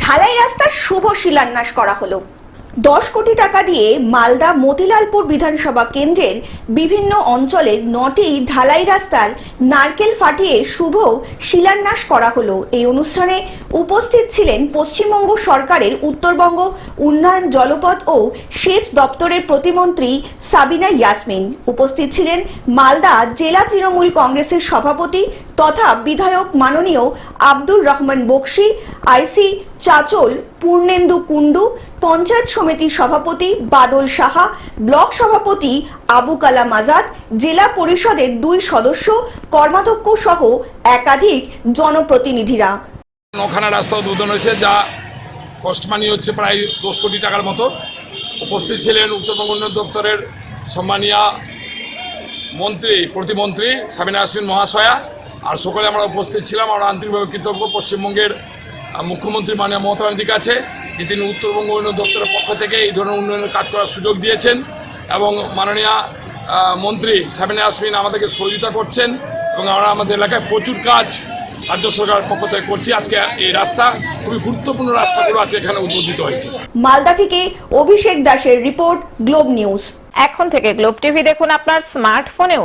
ঢালাই রাস্তার শুভ শিলান্যাস করা হলো। দশ কোটি টাকা দিয়ে মালদা মতিলালপুর বিধানসভা কেন্দ্রের বিভিন্ন অঞ্চলের নটি ঢালাই রাস্তার নারকেল ফাটিয়ে শুভ শিলান্যাস করা হলো। এই অনুষ্ঠানে উপস্থিত ছিলেন পশ্চিমবঙ্গ সরকারের উত্তরবঙ্গ উন্নয়ন জলপথ ও সেচ দপ্তরের প্রতিমন্ত্রী সাবিনা ইয়াসমিন। উপস্থিত ছিলেন মালদা জেলা তৃণমূল কংগ্রেসের সভাপতি তথা বিধায়ক মাননীয় আব্দুর রহমান বক্সি, আইসি চাচল, পূর্ণেন্দু কুণ্ডু, পঞ্চায়েত সমিতির সভাপতি বাদল সাহা, ব্লক সভাপতি আবু কালাম আজাদ, জেলা পরিষদের দুই সদস্য, কর্মাধ্যক্ষ সহ একাধিক জনপ্রতিনিধিরা। নখানা রাস্তা উদ্বোধন হয়েছে, যা কস্ট মানি হচ্ছে প্রায় দশ কোটি টাকার মতো। উপস্থিত ছিলেন উত্তরবঙ্গ উন্নয়ন দপ্তরের সম্মানীয় মন্ত্রী, প্রতিমন্ত্রী সাবিনা আসমিন মহাশয়া। আর সকলে আমরা উপস্থিত ছিলাম, আমরা আন্তরিকভাবে কৃতজ্ঞ। পশ্চিমবঙ্গের মুখ্যমন্ত্রী মাননীয় মমতা ব্যানার্জির কাছে যে তিনি উত্তরবঙ্গ উন্নয়ন দপ্তরের পক্ষ থেকে এই ধরনের উন্নয়নের কাজ করার সুযোগ দিয়েছেন এবং মাননীয় মন্ত্রী সাবিনা আসমিন আমাদেরকে সহযোগিতা করছেন এবং আমরা আমাদের এলাকায় প্রচুর কাজ রাজ্য সরকারের পক্ষ থেকে করছি। আজকে এই রাস্তা খুবই গুরুত্বপূর্ণ রাস্তাগুলো আছে এখানে উদ্বোধিত হয়েছে। মালদা থেকে অভিষেক দাসের রিপোর্ট গ্লোব নিউজ। এখন থেকে গ্লোব টিভি দেখুন আপনার স্মার্টফোনেও।